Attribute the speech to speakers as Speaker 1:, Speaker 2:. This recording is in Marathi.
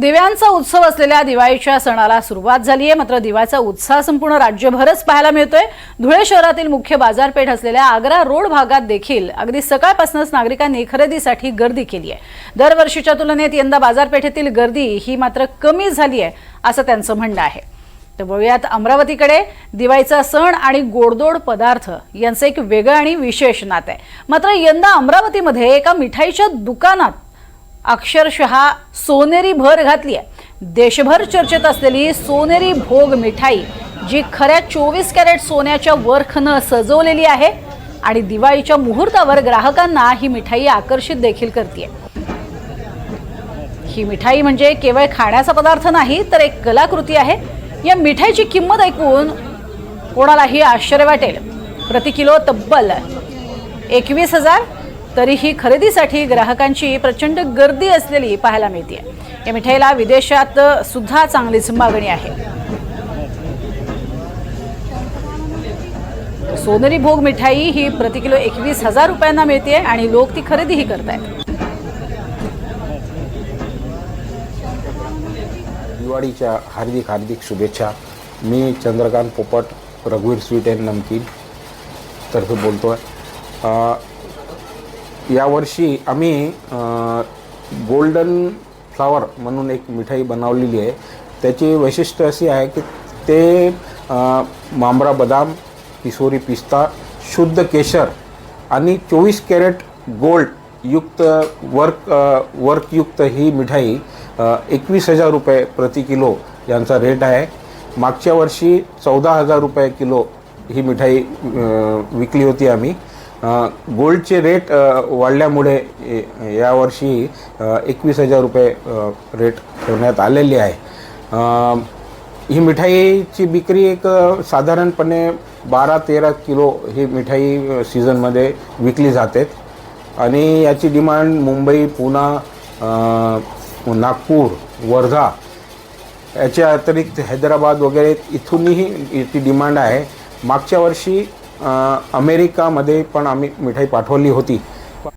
Speaker 1: दिव्यांचा उत्सव असलेल्या दिवाळीच्या सणाला सुरुवात झाली आहे. मात्र दिवाळीचा उत्साह संपूर्ण राज्यभरच पाहायला मिळतोय. धुळे शहरातील मुख्य बाजारपेठ असलेल्या आग्रा रोड भागात देखील अगदी सकाळपासूनच नागरिकांनी खरेदीसाठी गर्दी केली आहे. दरवर्षीच्या तुलनेत यंदा बाजारपेठेतील गर्दी ही मात्र कमी झाली आहे असं त्यांचं म्हणणं आहे. तर बघूयात अमरावतीकडे दिवाळीचा सण आणि गोडदोड पदार्थ यांचं एक वेगळं आणि विशेष नातं आहे. मात्र यंदा अमरावतीमध्ये एका मिठाईच्या दुकानात अक्षरशः सोनेरी भर घातली आहे. देशभर चर्चेत असलेली सोनेरी भोग मिठाई जी खऱ्या चोवीस कॅरेट सोन्याच्या वर्खनं सजवलेली आहे आणि दिवाळीच्या मुहूर्तावर ग्राहकांना ही मिठाई आकर्षित देखील करते ही मिठाई म्हणजे केवळ खाण्याचा पदार्थ नाही तर एक कलाकृती आहे. या मिठाईची किंमत ऐकून कोणालाही आश्चर्य वाटेल. प्रति किलो तब्बल एकवीस हजार तरीही खरेदीसाठी ग्राहकांची प्रचंड गर्दी असलेली पाहायला मिळते या मिठाईला विदेशात सुद्धा चांगलीच मागणी आहे. सोनेरी भोग मिठाई ही प्रति किलो एकवीस हजार रुपयांना मिळते आणि लोक ती खरेदीही करत आहेत
Speaker 2: दिवाळीच्या हार्दिक हार्दिक शुभेच्छा. मी चंद्रकांत पोपट रघुवीर स्वीट अँड नमकीन तर्फे बोलतो आहे यावर्षी आम्ही गोल्डन फ्लावर म्हणून एक मिठाई बनवलेली आहे. त्याची वैशिष्ट्य अशी आहे की ते मांबरा बदाम किशोरी पिस्ता शुद्ध केशर आणि चोवीस कॅरेट गोल्ड युक्त वर्क वर्कयुक्त ही मिठाई एकवीस हजार रुपये प्रति किलो यांचा रेट आहे. मागच्या वर्षी चौदा हजार रुपये किलो ही मिठाई विकली होती आम्ही. गोल्डचे रेट वाढल्यामुळे यावर्षी एकवीस हजार रुपये रेट ठेवण्यात आलेली आहे. ही मिठाईची विक्री एक साधारणपणे बारा तेरा किलो ही मिठाई सीझनमध्ये विकली जाते. आणि याची डिमांड मुंबई पुणा नागपूर वर्धा याच्या अतिरिक्त हैदराबाद वगैरे इथूनही याची डिमांड आहे. मागच्या वर्षी अमेरिकामध्ये पण आम्ही मिठाई पाठवली होती.